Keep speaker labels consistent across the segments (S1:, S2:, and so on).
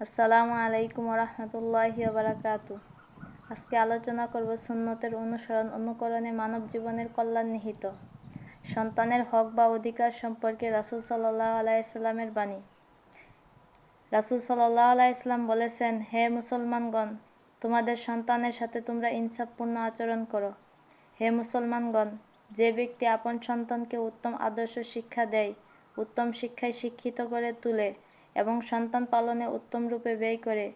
S1: আসসালামু আলাইকুম রহমতুল্লাহি বারাকাতু আজকে আলোচনা করব সুন্নতের অনুসরণ অনুকরণে মানব জীবনের কল্যাণ নিহিত। সন্তানের হক বা অধিকার সম্পর্কে রাসুল সাল্লাহ আলাইসাল্লামের বাণী। রাসুল সাল্লাহ আলাইসাল্লাম বলেছেন, হে মুসলমানগণ, তোমাদের সন্তানের সাথে তোমরা ইনসাফপূর্ণ আচরণ করো। হে মুসলমানগণ, যে ব্যক্তি আপন সন্তানকে উত্তম আদর্শ শিক্ষা দেয়, উত্তম শিক্ষায় শিক্ষিত করে তুলে এবং সন্তান পালনে উত্তম রূপে ব্যয় করে,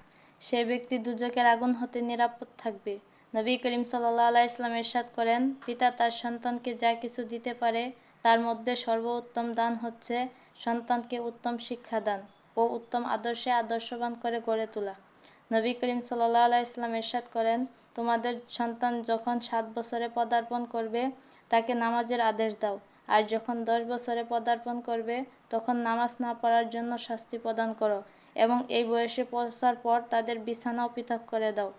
S1: সে ব্যক্তি দুজকের আগুন হতে নিরাপদ থাকবে। নবী করিম সাল্লাহ আলাইসলাম এরশাদ করেন, পিতা তার সন্তানকে যা কিছু দিতে পারে, তার মধ্যে সর্বোত্তম দান হচ্ছে সন্তানকে উত্তম শিক্ষা দান ও উত্তম আদর্শে আদর্শবান করে গড়ে তোলা। নবী করিম সাল্লাহ আলাইসলাম এরশাদ করেন, তোমাদের সন্তান যখন সাত বছরে পদার্পণ করবে, তাকে নামাজের আদেশ দাও। আর যখন দশ বছরে পদার্পণ করবে, তখন নামাজ না পড়ার জন্য শাস্তি প্রদান করো এবং এই বয়সে পৌঁছার পর তাদের বিছানাও পৃথক করে দাও।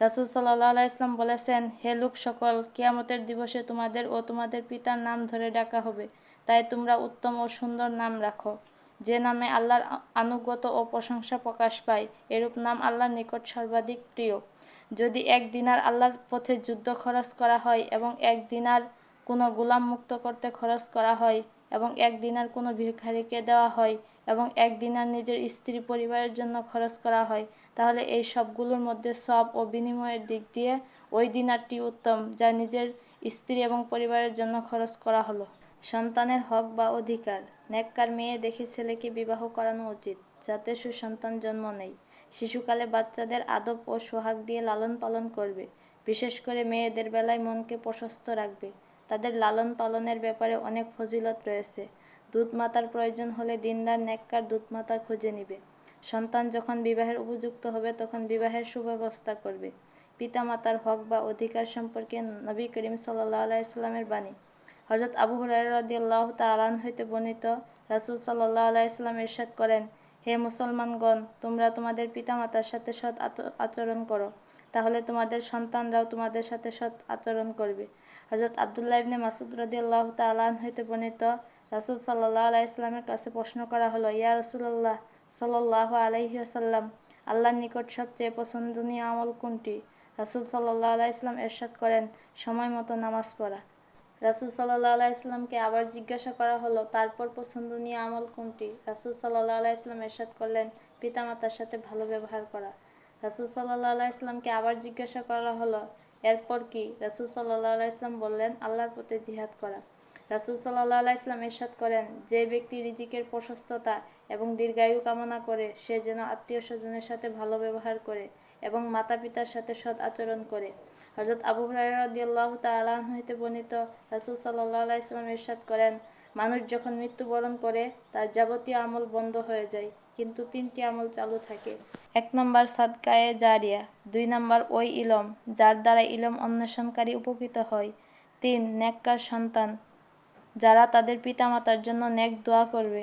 S1: রাসুল সাল্লাহ ইসলাম বলেছেন, হে লোক সকল, কিয়ামতের দিবসে তোমাদের ও তোমাদের পিতার নাম ধরে ডাকা হবে। তাই তোমরা উত্তম ও সুন্দর নাম রাখো। যে নামে আল্লাহর আনুগত ও প্রশংসা প্রকাশ পায়, এরূপ নাম আল্লাহর নিকট সর্বাধিক প্রিয়। যদি এক দিনার আল্লাহর পথে যুদ্ধ খরচ করা হয় এবং এক দিনার কোনো গোলাম মুক্ত করতে খরচ করা হয় এবং এক দিনার কোনো ভিখারিকে দেওয়া হয় এবং এক দিনার নিজের স্ত্রী পরিবারের জন্য খরচ করা হয়। তাহলে এই সবগুলোর মধ্যে সব ও বিনিময়ের দিক দিয়ে ওই দিনারটি উত্তম যা নিজের স্ত্রী এবং পরিবারের জন্য খরচ করা হলো। সন্তানের হক বা অধিকার। নেককার মেয়ে দেখে ছেলেকে বিবাহ করানো উচিত, যাতে সুসন্তান জন্ম নেয়। শিশুকালে বাচ্চাদের আদব ও সোহাগ দিয়ে লালন পালন করবে। বিশেষ করে মেয়েদের বেলায় মনকে প্রশস্ত রাখবে। তাদের লালন পালনের ব্যাপারে অনেক ফজিলত রয়েছে। দুধ মাতার প্রয়োজন হলে দিনদার নেককার দুধ মাতা খুঁজে নিবে। সন্তান যখন বিবাহের উপযুক্ত হবে, তখন বিবাহের সুব্যবস্থা করবে। পিতা মাতার হক বা অধিকার সম্পর্কে নবী করিম সাল্লাহ বাণী। হজরত আবু হুরাইরাদিয়াল্লাহ তালান হইতে বর্ণিত রাসুল সাল্লাহ আলাইস্লাম ইরশাদ করেন, হে মুসলমানগণ, তোমরা তোমাদের পিতা মাতার সাথে সৎ আচরণ করো। তাহলে তোমাদের সন্তানরাও তোমাদের সাথে সৎ আচরণ করবে। হজরত আবদুল্লাহ ইবনে মাসুদ রদি আল্লাহ তালান হইতে বর্ণিত, রাসুল সাল্লাহ আলাইস্লামের কাছে প্রশ্ন করা হলো, ইয়া রসুল্লাহ সাল্লাহ আলাইসাল্লাম আল্লাহর নিকট সবচেয়ে পছন্দনীয় আমল কোনটি? রাসুল সাল্লাহ আলাইসলাম এরশাদ করেন, সময় মতো নামাজ পড়া। রাসুল সাল্লাহ আলাইসলামকে আবার জিজ্ঞাসা করা হলো, তারপর পছন্দনীয় আমল কোনটি? রাসুল সাল্লাহ আলাইসলাম এরশাদ করলেন, পিতামাতার সাথে ভালো ব্যবহার করা। রাসুল সাল্লাহ আবার জিজ্ঞাসা করা হলো, এরপর কি? রাসুল সাল্লাহ বললেন, আল্লাহর পথে জিহাদ করা। রাসুল সাল্লাহ এরশাদ করেন, যে ব্যক্তি রিজিকের প্রশস্ততা এবং দীর্ঘায়ু কামনা করে, সে যেন আত্মীয় স্বজনের সাথে ভালো ব্যবহার করে এবং মাতা পিতার সাথে সৎ আচরণ করে। হজরত আবু হরাইরাদিয়াল্লাহ তালাহ হইতে বর্ণিত, রাসুল সাল্লাহ ইসলাম এরশাদ করেন মানুষ যখন মৃত্যুবরণ করে, তার যাবতীয় আমল বন্ধ হয়ে যায়, কিন্তু তিনটি আমল চালু থাকে। এক নম্বর সাদকায়ে জারিয়া, দুই নম্বর ওই ইলম, যার দ্বারা ইলম অন্বেষণকারী উপকৃত হয়। তিন, নেককার সন্তান, যারা তাদের পিতামাতার জন্য নেক দোয়া করবে।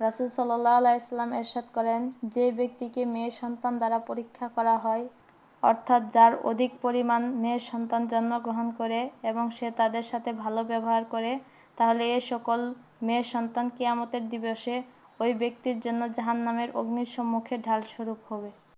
S1: রাসুল সাল্লাহ আলাইসলাম এরশাদ করেন, যে ব্যক্তিকে মেয়ে সন্তান দ্বারা পরীক্ষা করা হয়, অর্থাৎ যার অধিক পরিমাণ মেয়ের সন্তান জন্মগ্রহণ করে এবং সে তাদের সাথে ভালো ব্যবহার করে তাহলে এ সকল মেয়ে সন্তান কিয়ামতের দিবসে ওই ব্যক্তির জন্য জাহান্নামের অগ্নির সম্মুখে ঢাল স্বরূপ হবে।